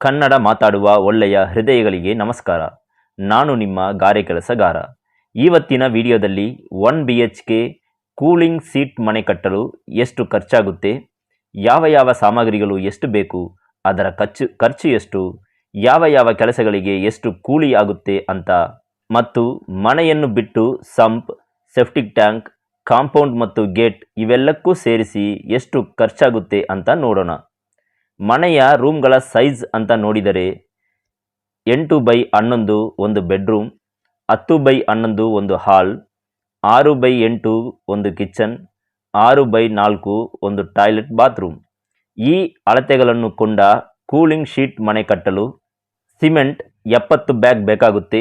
ಕನ್ನಡ ಮಾತಾಡುವ ಒಳ್ಳೆಯ ಹೃದಯಗಳಿಗೆ ನಮಸ್ಕಾರ. ನಾನು ನಿಮ್ಮ ಗಾರೆ ಕೆಲಸಗಾರ. ಇವತ್ತಿನ ವಿಡಿಯೋದಲ್ಲಿ one B H K cooling sheet ಮನೆ ಕಟ್ಟಲು ಎಷ್ಟು ಖರ್ಚಾಗುತ್ತೆ? ಯಾವ ಯಾವ ಸಾಮಗ್ರಿಗಳು ಎಷ್ಟು ಬೇಕು? ಅದರ ಖರ್ಚು ಖರ್ಚು ಎಷ್ಟು? ಯಾವ ಯಾವ ಕೆಲಸಗಳಿಗೆ ಎಷ್ಟು ಕೂಲಿ ಆಗುತ್ತೆ ಅಂತ? ಮತ್ತು ಮನೆಯನ್ನು ಬಿಟ್ಟು ಸಂಪ್ ಸೆಫ್ಟಿಕ್ ಟ್ಯಾಂಕ್, ಕಾಂಪೌಂಡ್ ಮತ್ತು ಗೇಟ್ ಇವೆಲ್ಲಕ್ಕೂ ಸೇರಿಸಿ ಎಷ್ಟು ಖರ್ಚಾಗುತ್ತೆ ಅಂತ ನೋಡೋಣ. ಮನೆಯ ರೂಮ್ಗಳ ಸೈಜ್ ಅಂತ ನೋಡಿದರೆ ಎಂಟು ಬೈ ಹನ್ನೊಂದು ಒಂದು ಬೆಡ್ರೂಮ್, ಹತ್ತು ಬೈ ಹನ್ನೊಂದು ಒಂದು ಹಾಲ್, ಆರು ಬೈ ಎಂಟು ಒಂದು ಕಿಚನ್, ಆರು ಬೈ ನಾಲ್ಕು ಒಂದು ಟಾಯ್ಲೆಟ್ ಬಾತ್ರೂಮ್. ಈ ಅಳತೆಗಳನ್ನು ಕೊಂಡ ಕೂಲಿಂಗ್ ಶೀಟ್ ಮನೆ ಕಟ್ಟಲು ಸಿಮೆಂಟ್ ಎಪ್ಪತ್ತು ಬ್ಯಾಗ್ ಬೇಕಾಗುತ್ತೆ.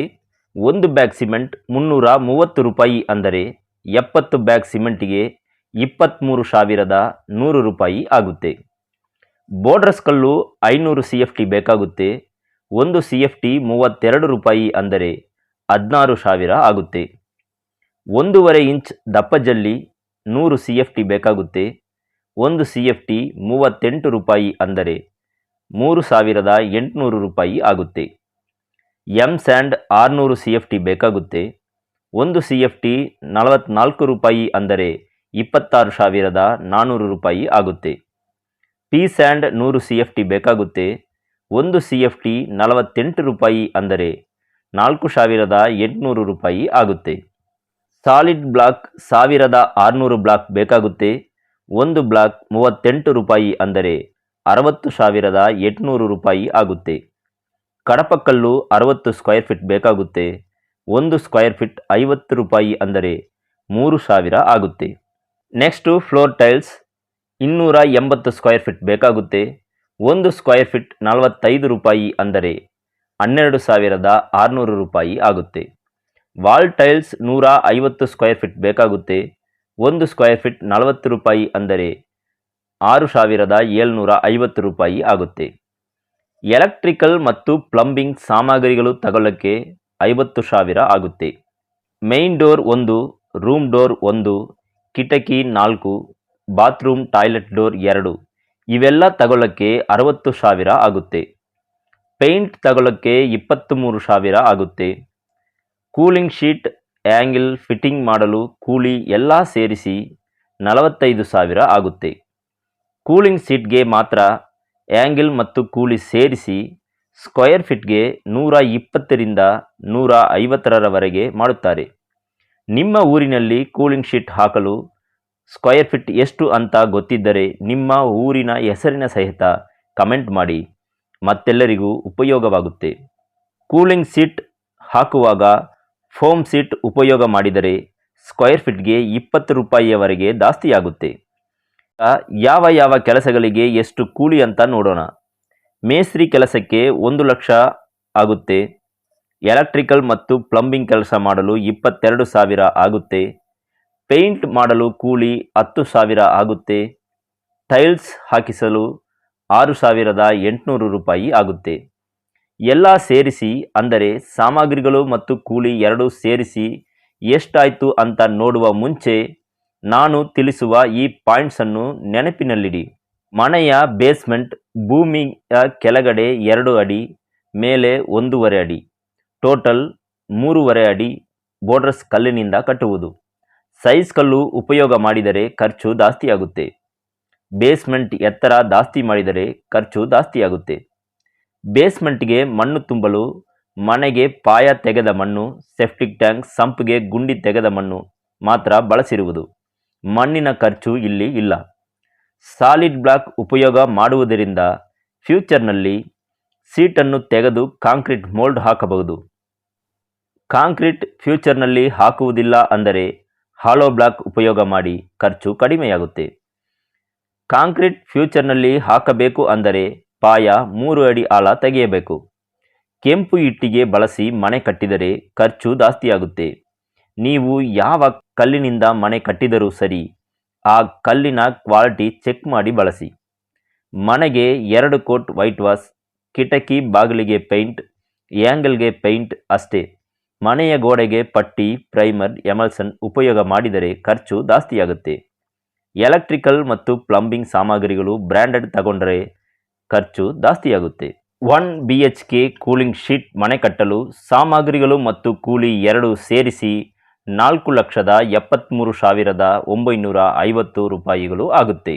ಒಂದು ಬ್ಯಾಗ್ ಸಿಮೆಂಟ್ ಮುನ್ನೂರ ಮೂವತ್ತು ರೂಪಾಯಿ ಅಂದರೆ ಎಪ್ಪತ್ತು ಬ್ಯಾಗ್ ಸಿಮೆಂಟಿಗೆ ಇಪ್ಪತ್ತ್ಮೂರು ಸಾವಿರದ ನೂರು ರೂಪಾಯಿ ಆಗುತ್ತೆ. ಬೋರ್ಡ್ರಸ್ ಕಲ್ಲು ಐನೂರು ಸಿ ಎಫ್ ಟಿ ಬೇಕಾಗುತ್ತೆ. ಒಂದು ಸಿ ಎಫ್ ಟಿ ಮೂವತ್ತೆರಡು ರೂಪಾಯಿ ಅಂದರೆ ಹದಿನಾರು ಸಾವಿರ ಆಗುತ್ತೆ. ಒಂದೂವರೆ ಇಂಚ್ ದಪ್ಪ ಜಲ್ಲಿ ನೂರು ಸಿ ಎಫ್ ಟಿ ಬೇಕಾಗುತ್ತೆ. ಒಂದು ಸಿ ಎಫ್ ಟಿ ಮೂವತ್ತೆಂಟು ರೂಪಾಯಿ ಅಂದರೆ ಮೂರು ಸಾವಿರದ ಎಂಟುನೂರು ರೂಪಾಯಿ ಆಗುತ್ತೆ. ಎಂ ಸ್ಯಾಂಡ್ ಆರುನೂರು ಸಿ ಎಫ್ ಟಿ ಬೇಕಾಗುತ್ತೆ. ಒಂದು ಸಿ ಎಫ್ ಟಿ ನಲವತ್ನಾಲ್ಕು ರೂಪಾಯಿ ಅಂದರೆ ಇಪ್ಪತ್ತಾರು ಸಾವಿರದ ನಾನ್ನೂರು ರೂಪಾಯಿ ಆಗುತ್ತೆ. ಪಿ ಸ್ಯಾಂಡ್ ನೂರು ಸಿ ಎಫ್ ಟಿ ಬೇಕಾಗುತ್ತೆ. ಒಂದು ಸಿ ಎಫ್ ಟಿ ನಲವತ್ತೆಂಟು ರೂಪಾಯಿ ಅಂದರೆ ನಾಲ್ಕು ಸಾವಿರದ ಎಂಟುನೂರು ರೂಪಾಯಿ ಆಗುತ್ತೆ. ಸಾಲಿಡ್ ಬ್ಲಾಕ್ ಸಾವಿರದ ಆರುನೂರು ಬ್ಲಾಕ್ ಬೇಕಾಗುತ್ತೆ. ಒಂದು ಬ್ಲಾಕ್ ಮೂವತ್ತೆಂಟು ರೂಪಾಯಿ ಅಂದರೆ ಅರವತ್ತು ಸಾವಿರದ ಎಂಟುನೂರು ರೂಪಾಯಿ ಆಗುತ್ತೆ. ಕಡಪಕಲ್ಲು ಅರವತ್ತು ಸ್ಕ್ವೇರ್ ಫೀಟ್ ಬೇಕಾಗುತ್ತೆ. ಒಂದು ಸ್ಕ್ವೇರ್ ಫೀಟ್ ಐವತ್ತು ರೂಪಾಯಿ ಅಂದರೆ ಮೂರು ಸಾವಿರ ಆಗುತ್ತೆ. ನೆಕ್ಸ್ಟು ಫ್ಲೋರ್ ಟೈಲ್ಸ್ ಇನ್ನೂರ ಎಂಬತ್ತು ಸ್ಕ್ವೇರ್ ಫೀಟ್ ಬೇಕಾಗುತ್ತೆ. ಒಂದು ಸ್ಕ್ವೇರ್ ಫೀಟ್ ನಲವತ್ತೈದು ರೂಪಾಯಿ ಅಂದರೆ ಹನ್ನೆರಡು ಸಾವಿರದ ಆರುನೂರು ರೂಪಾಯಿ ಆಗುತ್ತೆ. ವಾಲ್ ಟೈಲ್ಸ್ ನೂರ ಐವತ್ತು ಸ್ಕ್ವೇರ್ ಫೀಟ್ ಬೇಕಾಗುತ್ತೆ. ಒಂದು ಸ್ಕ್ವೇರ್ ಫೀಟ್ ನಲವತ್ತು ರೂಪಾಯಿ ಅಂದರೆ ಆರು ಸಾವಿರದ ಏಳ್ನೂರ ಐವತ್ತು ರೂಪಾಯಿ ಆಗುತ್ತೆ. ಎಲೆಕ್ಟ್ರಿಕಲ್ ಮತ್ತು ಪ್ಲಂಬಿಂಗ್ ಸಾಮಗ್ರಿಗಳು ತಗೊಳ್ಳೋಕ್ಕೆ ಐವತ್ತು ಸಾವಿರ ಆಗುತ್ತೆ. ಮೇನ್ ಡೋರ್ ಒಂದು ರೂಮ್ ಡೋರ್ ಒಂದು, ಕಿಟಕಿ ನಾಲ್ಕು ಬಾತ್ರೂಮ್, ಟಾಯ್ಲೆಟ್ ಡೋರ್ ಎರಡು. ಇವೆಲ್ಲ ತಗೊಳ್ಳೋಕ್ಕೆ ಅರವತ್ತು ಸಾವಿರ ಆಗುತ್ತೆ. ಪೇಂಟ್ ತಗೊಳ್ಳೋಕ್ಕೆ ಇಪ್ಪತ್ತು ಮೂರು ಸಾವಿರ ಆಗುತ್ತೆ. ಕೂಲಿಂಗ್ ಶೀಟ್ ಆ್ಯಂಗಿಲ್ ಫಿಟ್ಟಿಂಗ್ ಮಾಡಲು ಕೂಲಿ ಎಲ್ಲ ಸೇರಿಸಿ ನಲವತ್ತೈದು ಸಾವಿರ ಆಗುತ್ತೆ. ಕೂಲಿಂಗ್ ಸೀಟ್ಗೆ ಮಾತ್ರ ಆ್ಯಂಗಿಲ್ ಮತ್ತು ಕೂಲಿ ಸೇರಿಸಿ ಸ್ಕ್ವಯರ್ ಫಿಟ್ಗೆ ನೂರ ಇಪ್ಪತ್ತರಿಂದ ನೂರ ಐವತ್ತರವರೆಗೆ ಮಾಡುತ್ತಾರೆ. ನಿಮ್ಮ ಊರಿನಲ್ಲಿ ಕೂಲಿಂಗ್ ಶೀಟ್ ಹಾಕಲು ಸ್ಕ್ವಯರ್ ಫೀಟ್ ಎಷ್ಟು ಅಂತ ಗೊತ್ತಿದ್ದರೆ ನಿಮ್ಮ ಊರಿನ ಹೆಸರಿನ ಸಹಿತ ಕಮೆಂಟ್ ಮಾಡಿ. ಮತ್ತೆಲ್ಲರಿಗೂ ಉಪಯೋಗವಾಗುತ್ತೆ. ಕೂಲಿಂಗ್ ಸೀಟ್ ಹಾಕುವಾಗ ಫೋಮ್ ಸೀಟ್ ಉಪಯೋಗ ಮಾಡಿದರೆ ಸ್ಕ್ವಯರ್ ಫೀಟ್ಗೆ ಇಪ್ಪತ್ತು ರೂಪಾಯಿಯವರೆಗೆ ಜಾಸ್ತಿಯಾಗುತ್ತೆ. ಯಾವ ಯಾವ ಕೆಲಸಗಳಿಗೆ ಎಷ್ಟು ಕೂಲಿ ಅಂತ ನೋಡೋಣ. ಮೇಸ್ತ್ರಿ ಕೆಲಸಕ್ಕೆ ಒಂದು ಲಕ್ಷ ಆಗುತ್ತೆ. ಎಲೆಕ್ಟ್ರಿಕಲ್ ಮತ್ತು ಪ್ಲಂಬಿಂಗ್ ಕೆಲಸ ಮಾಡಲು ಇಪ್ಪತ್ತೆರಡು ಸಾವಿರ ಆಗುತ್ತೆ. ಪೇಂಟ್ ಮಾಡಲು ಕೂಲಿ ಹತ್ತು ಸಾವಿರ ಆಗುತ್ತೆ, ಟೈಲ್ಸ್ ಹಾಕಿಸಲು ಆರು ಸಾವಿರದ ಎಂಟುನೂರು ರೂಪಾಯಿ ಆಗುತ್ತೆ. ಎಲ್ಲ ಸೇರಿಸಿ ಅಂದರೆ ಸಾಮಗ್ರಿಗಳು ಮತ್ತು ಕೂಲಿ ಎರಡೂ ಸೇರಿಸಿ ಎಷ್ಟಾಯಿತು ಅಂತ ನೋಡುವ ಮುಂಚೆ ನಾನು ತಿಳಿಸುವ ಈ ಪಾಯಿಂಟ್ಸನ್ನು ನೆನಪಿನಲ್ಲಿಡಿ. ಮನೆಯ ಬೇಸ್ಮೆಂಟ್ ಭೂಮಿಯ ಕೆಳಗಡೆ ಎರಡು ಅಡಿ, ಮೇಲೆ ಒಂದೂವರೆ ಅಡಿ, ಟೋಟಲ್ ಮೂರುವರೆ ಅಡಿ ಬೋರ್ಡರ್ಸ್ ಕಲ್ಲಿನಿಂದ ಕಟ್ಟುವುದು. ಸೈಜ್ ಕಲ್ಲು ಉಪಯೋಗ ಮಾಡಿದರೆ ಖರ್ಚು ಜಾಸ್ತಿಯಾಗುತ್ತೆ. ಬೇಸ್ಮೆಂಟ್ ಎತ್ತರ ಜಾಸ್ತಿ ಮಾಡಿದರೆ ಖರ್ಚು ಜಾಸ್ತಿಯಾಗುತ್ತೆ. ಬೇಸ್ಮೆಂಟ್ಗೆ ಮಣ್ಣು ತುಂಬಲು, ಮನೆಗೆ ಪಾಯ ತೆಗೆದ ಮಣ್ಣು ಸೆಫ್ಟಿಕ್ ಟ್ಯಾಂಕ್, ಸಂಪ್ಗೆ ಗುಂಡಿ ತೆಗೆದ ಮಣ್ಣು ಮಾತ್ರ ಬಳಸಿರುವುದು. ಮಣ್ಣಿನ ಖರ್ಚು ಇಲ್ಲಿ ಇಲ್ಲ. ಸಾಲಿಡ್ ಬ್ಲಾಕ್ ಉಪಯೋಗ ಮಾಡುವುದರಿಂದ ಫ್ಯೂಚರ್ನಲ್ಲಿ ಸೀಟನ್ನು ತೆಗೆದು ಕಾಂಕ್ರೀಟ್ ಮೋಲ್ಡ್ ಹಾಕಬಹುದು. ಕಾಂಕ್ರೀಟ್ ಫ್ಯೂಚರ್ನಲ್ಲಿ ಹಾಕುವುದಿಲ್ಲ ಅಂದರೆ ಹಾಲೋ ಬ್ಲಾಕ್ ಉಪಯೋಗ ಮಾಡಿ ಖರ್ಚು ಕಡಿಮೆಯಾಗುತ್ತೆ. ಕಾಂಕ್ರೀಟ್ ಫ್ಯೂಚರ್ನಲ್ಲಿ ಹಾಕಬೇಕು ಅಂದರೆ ಪಾಯ ಮೂರು ಅಡಿ ಆಳ ತೆಗೆಯಬೇಕು. ಕೆಂಪು ಇಟ್ಟಿಗೆ ಬಳಸಿ ಮನೆ ಕಟ್ಟಿದರೆ ಖರ್ಚು ಜಾಸ್ತಿಯಾಗುತ್ತೆ. ನೀವು ಯಾವ ಕಲ್ಲಿನಿಂದ ಮನೆ ಕಟ್ಟಿದರೂ ಸರಿ, ಆ ಕಲ್ಲಿನ ಕ್ವಾಲಿಟಿ ಚೆಕ್ ಮಾಡಿ ಬಳಸಿ. ಮನೆಗೆ ಎರಡು ಕೋಟ್ ವೈಟ್ ವಾಶ್ ಕಿಟಕಿ ಬಾಗಿಲಿಗೆ ಪೇಂಟ್ ಆ್ಯಂಗಲ್ಗೆ ಪೇಂಟ್ ಅಷ್ಟೇ. ಮನೆಯ ಗೋಡೆಗೆ ಪಟ್ಟಿ, ಪ್ರೈಮರ್, ಎಮಲ್ಸನ್ ಉಪಯೋಗ ಮಾಡಿದರೆ ಖರ್ಚು ಜಾಸ್ತಿಯಾಗುತ್ತೆ. ಎಲೆಕ್ಟ್ರಿಕಲ್ ಮತ್ತು ಪ್ಲಂಬಿಂಗ್ ಸಾಮಗ್ರಿಗಳು ಬ್ರ್ಯಾಂಡೆಡ್ ತಗೊಂಡರೆ ಖರ್ಚು ಜಾಸ್ತಿಯಾಗುತ್ತೆ. One B H K cooling sheet ಮನೆ ಕಟ್ಟಲು, ಸಾಮಗ್ರಿಗಳು ಮತ್ತು ಕೂಲಿ ಎರಡು ಸೇರಿಸಿ ನಾಲ್ಕು ಲಕ್ಷದ ಎಪ್ಪತ್ತ್ಮೂರು ಸಾವಿರದ ಒಂಬೈನೂರ ಐವತ್ತು ರೂಪಾಯಿಗಳು ಆಗುತ್ತೆ.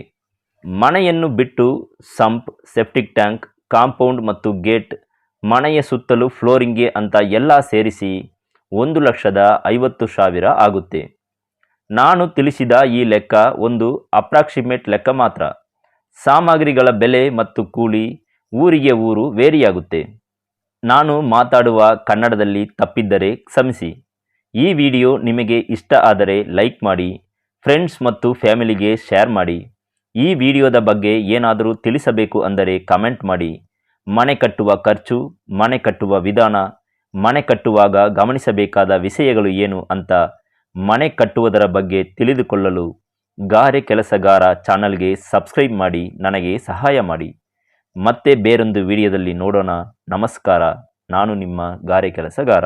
ಮನೆಯನ್ನು ಬಿಟ್ಟು, ಸಂಪ್, ಸೆಪ್ಟಿಕ್ ಟ್ಯಾಂಕ್, ಕಾಂಪೌಂಡ್ ಮತ್ತು ಗೇಟ್ ಮನೆಯ ಸುತ್ತಲೂ ಫ್ಲೋರಿಂಗ್ಗೆ ಅಂತ ಎಲ್ಲ ಸೇರಿಸಿ ಒಂದು ಲಕ್ಷದ ಐವತ್ತು ಸಾವಿರ ಆಗುತ್ತೆ. ನಾನು ತಿಳಿಸಿದ ಈ ಲೆಕ್ಕ ಒಂದು ಅಪ್ರಾಕ್ಸಿಮೇಟ್ ಲೆಕ್ಕ ಮಾತ್ರ. ಸಾಮಗ್ರಿಗಳ ಬೆಲೆ ಮತ್ತು ಕೂಲಿ ಊರಿಗೆ ಊರು ವೇರಿಯಾಗುತ್ತೆ. ನಾನು ಮಾತಾಡುವ ಕನ್ನಡದಲ್ಲಿ ತಪ್ಪಿದ್ದರೆ ಕ್ಷಮಿಸಿ. ಈ ವಿಡಿಯೋ ನಿಮಗೆ ಇಷ್ಟ ಆದರೆ ಲೈಕ್ ಮಾಡಿ, ಫ್ರೆಂಡ್ಸ್ ಮತ್ತು ಫ್ಯಾಮಿಲಿಗೆ ಶೇರ್ ಮಾಡಿ. ಈ ವಿಡಿಯೋದ ಬಗ್ಗೆ ಏನಾದರೂ ತಿಳಿಸಬೇಕು ಅಂದರೆ ಕಮೆಂಟ್ ಮಾಡಿ. ಮನೆ ಕಟ್ಟುವ ಖರ್ಚು, ಮನೆ ಕಟ್ಟುವ ವಿಧಾನ, ಮನೆ ಕಟ್ಟುವಾಗ ಗಮನಿಸಬೇಕಾದ ವಿಷಯಗಳು ಏನು ಅಂತ ಮನೆ ಕಟ್ಟುವುದರ ಬಗ್ಗೆ ತಿಳಿದುಕೊಳ್ಳಲು ಗಾರೆ ಕೆಲಸಗಾರ ಚಾನಲ್ಗೆ ಸಬ್ಸ್ಕ್ರೈಬ್ ಮಾಡಿ ನನಗೆ ಸಹಾಯ ಮಾಡಿ. ಮತ್ತೆ ಬೇರೊಂದು ವಿಡಿಯೋದಲ್ಲಿ ನೋಡೋಣ. ನಮಸ್ಕಾರ. ನಾನು ನಿಮ್ಮ ಗಾರೆ ಕೆಲಸಗಾರ.